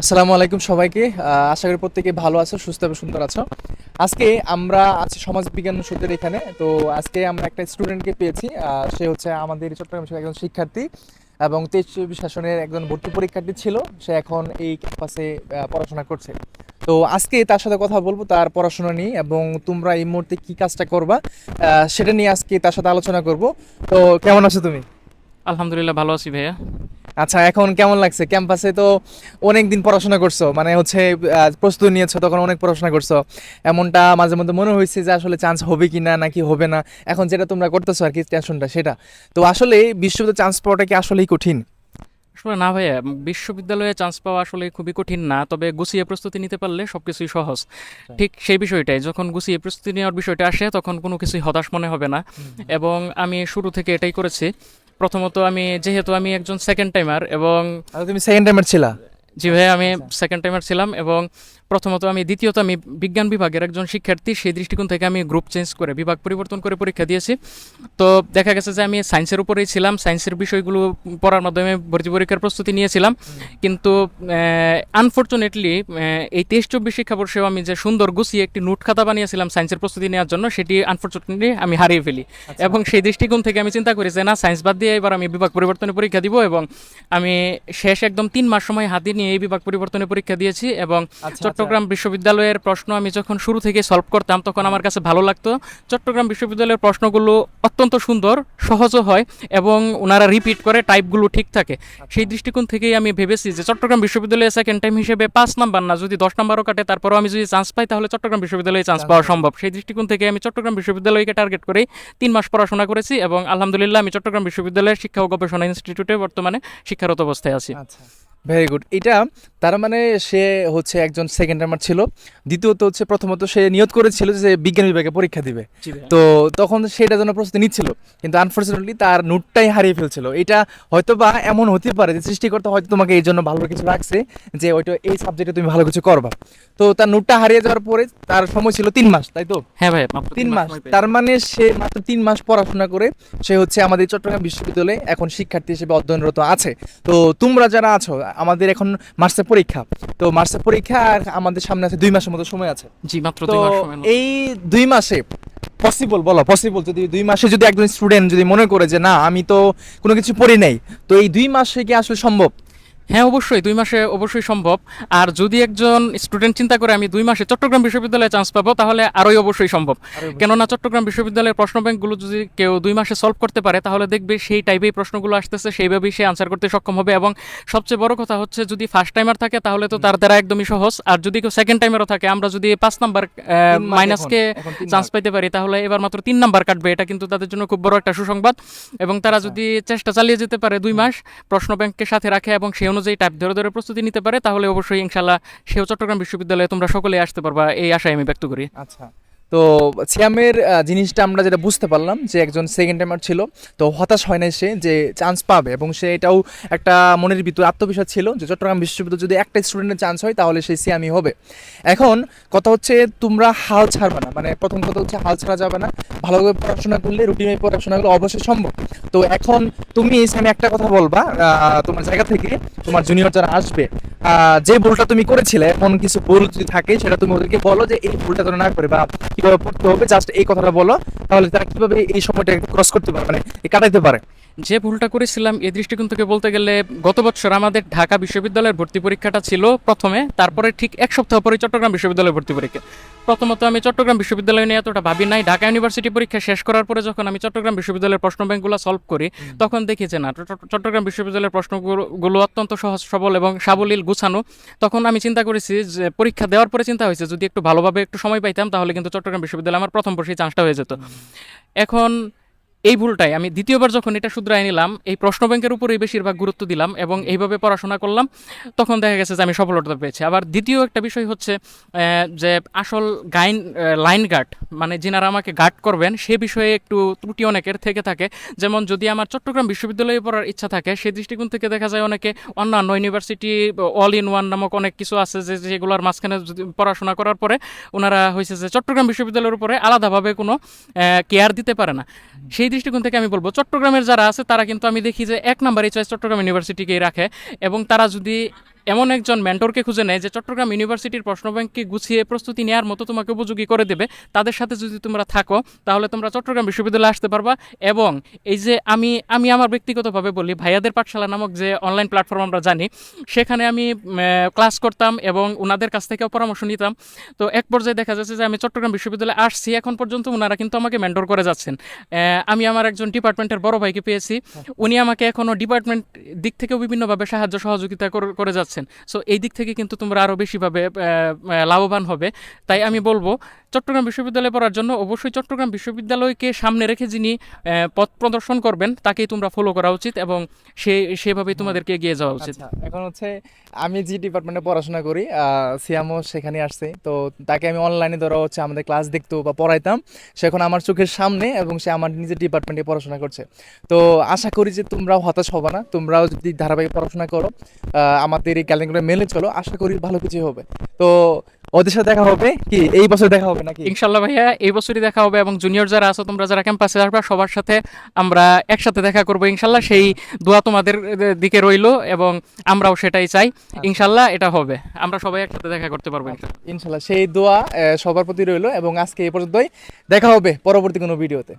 আসসালামু আলাইকুম সবাইকে। আশা করি প্রত্যেকে ভালো আছো, সুস্থ এবং সুন্দর আছো। আজকে আমরা আছি সমাজ বিজ্ঞান অনুষদের এখানে। তো আজকে আমরা একটা স্টুডেন্টকে পেয়েছি সে হচ্ছে আমাদের চট্টগ্রাম একজন শিক্ষার্থী এবং চব্বিশ শাসনের একজন ভর্তি পরীক্ষার্থী ছিল। সে এখন এই ক্যাম্পাসে পড়াশোনা করছে। তো আজকে তার সাথে কথা বলব, তার পড়াশোনা নিয়ে এবং তোমরা এই মুহূর্তে কি কাজটা করবা সেটা নিয়ে আজকে তার সাথে আলোচনা করব। তো কেমন আছো তুমি? আলহামদুলিল্লাহ ভালো আছি ভাইয়া। আচ্ছা এখন কেমন লাগছে? ক্যাম্পাসে তো অনেক দিন পড়াশোনা করছ মানে হচ্ছে প্রস্তুতি নিয়েছো তখন অনেক পড়াশোনা করছ। এমনটা মাঝে মধ্যে মনে হয়েছে যে আসলে চান্স হবে কি না নাকি হবে না। এখন যেটা তোমরা করতেছো আর কি টেনশনটা সেটা। তো আসলে বিশ্ববিদ্যালয়ে চান্স পাওয়াটা কি আসলেই কঠিন? আসলে না ভাইয়া বিশ্ববিদ্যালয়ে চান্স পাওয়া আসলে খুবই কঠিন না তবে গুছিয়ে প্রস্তুতি নিতে পারলে সব কিছুই সহজ ঠিক সেই বিষয়টাই যখন গুছিয়ে প্রস্তুতি নেওয়ার বিষয়টা আসে তখন কোনো কিছুই হতাশ মনে হবে না। এবং আমি শুরু থেকে এটাই করেছি প্রথমত আমি যেহেতু আমি একজন সেকেন্ড টাইমার এবং আর তুমি সেকেন্ড টাইমার ছিলা? জি ভাই আমি সেকেন্ড টাইমার ছিলাম এবং প্রথমত আমি দ্বিতীয়ত আমি বিজ্ঞান বিভাগের একজন শিক্ষার্থী সেই দৃষ্টিকোণ থেকে আমি গ্রুপ চেঞ্জ করে বিভাগ পরিবর্তন করে পরীক্ষা দিয়েছি। তো দেখা গেছে যে আমি সায়েন্সের উপরেই ছিলাম সায়েন্সের বিষয়গুলো পড়ার মাধ্যমে ভর্তি পরীক্ষার প্রস্তুতি নিয়েছিলাম। কিন্তু আনফর্চুনেটলি এই তেইশ চব্বিশ শিক্ষাবর্ষেও আমি যে সুন্দর গুছিয়ে একটি নোট খাতা বানিয়েছিলাম সায়েন্সের প্রস্তুতি নেওয়ার জন্য সেটি আনফর্চুনেটলি আমি হারিয়ে ফেলি। এবং সেই দৃষ্টিকোণ থেকে আমি চিন্তা করি যে না সায়েন্স বাদ দিয়ে এবার আমি বিভাগ পরিবর্তনে পরীক্ষা দিব এবং আমি শেষ একদম তিন মাস সময় হাতে নিয়ে এই বিভাগ পরিবর্তনে পরীক্ষা দিয়েছি এবং আচ্ছা, চট্টগ্রাম বিশ্ববিদ্যালয়ের প্রশ্ন আমি যখন শুরু থেকে সলভ করতাম, তখন আমার কাছে ভালো লাগতো। চট্টগ্রাম বিশ্ববিদ্যালয়ের প্রশ্নগুলো অত্যন্ত সুন্দর, সহজও হয় এবং ওনারা রিপিট করে টাইপগুলো ঠিক থাকে। সেই দৃষ্টিকোণ থেকেই আমি ভেবেছি যে চট্টগ্রাম বিশ্ববিদ্যালয়ে সেকেন্ড টাইম হিসেবে পাঁচ নাম্বার না, যদি দশ নাম্বারও কাটে, তারপরও আমি যদি চান্স পাই, তাহলে চট্টগ্রাম বিশ্ববিদ্যালয়ে চান্স পাওয়া সম্ভব। সেই দৃষ্টিকোণ থেকে আমি চট্টগ্রাম বিশ্ববিদ্যালয়কে টার্গেট করেই তিন মাস পড়াশোনা করেছি এবং আলহামদুলিল্লাহ আমি চট্টগ্রাম বিশ্ববিদ্যালয়ের শিক্ষা ও গবেষণা ইনস্টিটিউটে বর্তমানে শিক্ষারত অবস্থায় আছি। আচ্ছা। ভেরি গুড এটা তার মানে সে হচ্ছে একজন সেকেন্ড টাইমার ছিল। দ্বিতীয়ত হচ্ছে প্রথমত সে নিয়ত করেছিল যে বিজ্ঞান বিভাগে পরীক্ষা দিবে। তো তখন সেটা জন্য প্রস্তুতি নিচ্ছিল। কিন্তু আনফর্চুনেটলি তার নোটটাই হারিয়ে ফেলছিল। এটা হয়তো বা এমন হতে পারে যে সৃষ্টিকর্তা হয়তো তোমাকে এই জন্য ভালো কিছু রাখছে যে ওইটা এই সাবজেক্টে তুমি ভালো কিছু করবা। তো তার নোটটা হারিয়ে যাওয়ার পরে তার সময় ছিল তিন মাস তাই তো? হ্যাঁ ভাই তিন মাস তার মানে সে মাত্র তিন মাস পড়াশোনা করে সে হচ্ছে আমাদের চট্টগ্রাম বিশ্ববিদ্যালয়ে এখন শিক্ষার্থী হিসেবে অধ্যয়নরত আছে। তো তোমরা যারা আছো আমাদের এখন মার্চের পরীক্ষা। তো মার্চের পরীক্ষা আর আমাদের সামনে আছে দুই মাসের মতো সময় আছে। জি মাত্র তো দুই মাস সময় এই দুই মাসে পসিবল বলো পসিবল যদি দুই মাসে যদি একজন স্টুডেন্ট যদি মনে করে যে না আমি তো কোনো কিছু পড়ি নাই তো এই দুই মাসে কি আসলে সম্ভব? হ্যাঁ অবশ্যই দুই মাসে অবশ্যই সম্ভব। আর যদি একজন স্টুডেন্ট চিন্তা করে আমি দুই মাসে চট্টগ্রাম বিশ্ববিদ্যালয়ে চান্স পাবো তাহলে আরোই অবশ্যই সম্ভব। কেননা চট্টগ্রাম বিশ্ববিদ্যালয়ের প্রশ্ন ব্যাংকগুলো যদি কেউ দুই মাসে সলভ করতে পারে তাহলে দেখবে সেই টাইপেই প্রশ্নগুলো আসতেছে সেইভাবেই সে আনসার করতে সক্ষম হবে। এবং সবচেয়ে বড় কথা হচ্ছে যদি ফার্স্ট টাইমার থাকে তাহলে তো তার দ্বারা একদমই সহজ। আর যদি কেউ সেকেন্ড টাইমেরও থাকে আমরা যদি পাঁচ নাম্বার মাইনাসকে চান্স। পাইতে পারি তাহলে এবার মাত্র তিন নাম্বার কাটবে। এটা কিন্তু তাদের জন্য খুব বড় একটা সুসংবাদ। এবং তারা আচ্ছা। যদি চেষ্টা চালিয়ে যেতে পারে দুই মাস প্রশ্ন ব্যাংককে সাথে রাখে এবং সেই অনুযায়ী টাইপ ধরে ধরে প্রস্তুতি নিতে পারে, তাহলে অবশ্যই ইনশাল্লাহ সেও চট্টগ্রাম বিশ্ববিদ্যালয়ে তোমরা সকলে আসতে পারবা, এই আশায় আমি ব্যক্ত করি। আচ্ছা। তো সিয়ামের জিনিসটা আমরা যেটা বুঝতে পারলাম যে একজন সেকেন্ড টাইমার ছিল, তো হতাশ হয় নাই সে যে চান্স পাবে এবং সে এটাও একটা মনের ভিতরে আত্মবিশ্বাস ছিল যে চট্টগ্রাম বিশ্ববিদ্যালয়ে যদি একটা স্টুডেন্টের চান্স হয় তাহলে সে সিয়ামি হবে। এখন কথা হচ্ছে তোমরা হাল ছাড়বে না মানে প্রথম কথা হচ্ছে হাল ছাড়া যাবে না, ভালোভাবে পড়াশোনা করলে রুটিনে পড়াশোনা করলে অবশ্যই সম্ভব। তো এখন তুমি সিয়ামে একটা কথা বলবা তোমার জায়গা থেকে তোমার জুনিয়র যারা আসবে যে ভুলটা তুমি করেছিলে, এমন কিছু ভুল যদি থাকে, সেটা তুমি ওদেরকে বলো যে এই ভুলটা তোরা না করে বা কীভাবে পড়তে হবে জাস্ট এই কথাটা বলো, তাহলে তারা কীভাবে এই সময়টা ক্রস করতে পারে মানে কাটাইতে পারে। যে ভুলটা করেছিলাম এই দৃষ্টিকোণ থেকে বলতে গেলে গত বছর আমাদের ঢাকা বিশ্ববিদ্যালয়ের ভর্তি পরীক্ষাটা ছিল প্রথমে তারপরে ঠিক এক সপ্তাহ পরে চট্টগ্রাম বিশ্ববিদ্যালয়ের ভর্তি পরীক্ষা। প্রথমত আমি চট্টগ্রাম বিশ্ববিদ্যালয় নিয়ে এতটা ভাবি নাই। ঢাকা ইউনিভার্সিটি পরীক্ষা শেষ করার পরে যখন আমি চট্টগ্রাম বিশ্ববিদ্যালয়ের প্রশ্ন ব্যাংকগুলো সলভ করি তখন দেখি যে না চট্ট- চট্টগ্রাম বিশ্ববিদ্যালয়ের প্রশ্নগুলো অত্যন্ত সহজ সবল এবং সাবলীল গুছানো। তখন আমি চিন্তা করেছি যে পরীক্ষা দেওয়ার পরে চিন্তা হয়েছে যদি একটু ভালোভাবে একটু সময় পাইতাম তাহলে কিন্তু চট্টগ্রাম বিশ্ববিদ্যালয়ে আমার প্রথম বর্ষেই চান্সটা হয়ে যেত। এখন এই ভুলটাই। আমি দ্বিতীয়বার যখন এটা শুধরাই নিলাম, এই প্রশ্ন ব্যাংকের উপরেই বেশিরভাগ গুরুত্ব দিলাম এবং এইভাবে পড়াশোনা করলাম, তখন দেখা গেছে যে আমি সফলতা পেয়েছি। আবার দ্বিতীয় একটা বিষয় হচ্ছে যে আসল গাইন লাইন গার্ড মানে যিনারা আমাকে গার্ড করবেন, সে বিষয়ে একটু ত্রুটি অনেকের থেকে থাকে। যেমন যদি আমার চট্টগ্রাম বিশ্ববিদ্যালয়ে পড়ার ইচ্ছা থাকে সেই দৃষ্টিকোণ থেকে দেখা যায় অনেকে অন্যান্য ইউনিভার্সিটি, অল ইন ওয়ান নামক অনেক কিছু আছে যে যেগুলোর মাঝখানে পড়াশোনা করার পরে ওনারা হয়েছে যে চট্টগ্রাম বিশ্ববিদ্যালয়ের উপরে আলাদাভাবে কোনো কেয়ার দিতে পারে না। সেই দৃষ্টিকোণ থেকে আমি বলব, চট্টগ্রামের যারা আছে, তারা কিন্তু আমি দেখি যে এক নাম্বারই চয়েস চট্টগ্রাম ইউনিভার্সিটিকেই রাখে এবং তারা যদি এমন একজন মেন্টরকে খুঁজে নেয় যে চট্টগ্রাম ইউনিভার্সিটির প্রশ্ন ব্যাংককে গুছিয়ে প্রস্তুতি নেওয়ার মতো তোমাকে উপযোগী করে দেবে। তাদের সাথে যদি তোমরা থাকো তাহলে তোমরা চট্টগ্রাম বিশ্ববিদ্যালয়ে আসতে পারবা এবং এই যে আমি আমি আমার ব্যক্তিগতভাবে বলি ভাইয়াদের পাঠশালা নামক যে অনলাইন প্ল্যাটফর্ম আমরা জানি সেখানে আমি ক্লাস করতাম এবং ওনাদের কাছ থেকেও পরামর্শ নিতাম। তো এক পর্যায়ে দেখা যাচ্ছে যে আমি চট্টগ্রাম বিশ্ববিদ্যালয়ে আসছি এখন পর্যন্ত ওনারা কিন্তু আমাকে মেন্টর করে যাচ্ছেন। আমি আমার একজন ডিপার্টমেন্টের বড় ভাইকে পেয়েছি। উনি আমাকে এখনও ডিপার্টমেন্ট দিক থেকেও বিভিন্নভাবে সাহায্য সহযোগিতা করে- করে যাচ্ছেন সো এই দিক থেকে কিন্তু তোমরা আরও বেশিভাবে লাভবান হবে। তাই আমি বলব চট্টগ্রাম বিশ্ববিদ্যালয়ে পড়ার জন্য অবশ্যই চট্টগ্রাম বিশ্ববিদ্যালয়কে সামনে রেখে যিনি পথ প্রদর্শন করবেন তাকেই তোমরা ফলো করা উচিত এবং সে সেভাবেই তোমাদেরকে এগিয়ে যাওয়া উচিত। আচ্ছা এখন হচ্ছে আমি যে ডিপার্টমেন্টে পড়াশোনা করি সিয়ামও সেখানে আসছে। তো তাকে আমি অনলাইনে ধরো হচ্ছে আমাদের ক্লাস দেখতো বা পড়াইতাম। সে এখন আমার চোখের সামনে এবং সে আমার নিজের ডিপার্টমেন্টে পড়াশোনা করছে। তো আশা করি যে তোমরাও হতাশ হবে না। তোমরাও যদি ধারাবাহিক পড়াশোনা করো আমাদের এই ক্যালেন্ডারে মেলে চলো আশা করি ভালো কিছু হবে। তো ওদের সাথে দেখা হবে কি? এই বছর দেখা হবে নাকি? ইনশাল্লাহ ভাইয়া এই বছরই দেখা হবে এবং জুনিয়র যারা আছো তোমরা যারা ক্যাম্পাসে আসবে সবার সাথে আমরা একসাথে দেখা করব। ইনশাল্লাহ সেই দোয়া তোমাদের দিকে রইল এবং আমরাও সেটাই চাই। ইনশাল্লাহ এটা হবে। আমরা সবাই একসাথে দেখা করতে পারব ইনশাল্লাহ। ইনশাল্লাহ সেই দোয়া সবার প্রতি রইল এবং আজকে এই পর্যন্তই। দেখা হবে পরবর্তী কোনো ভিডিওতে।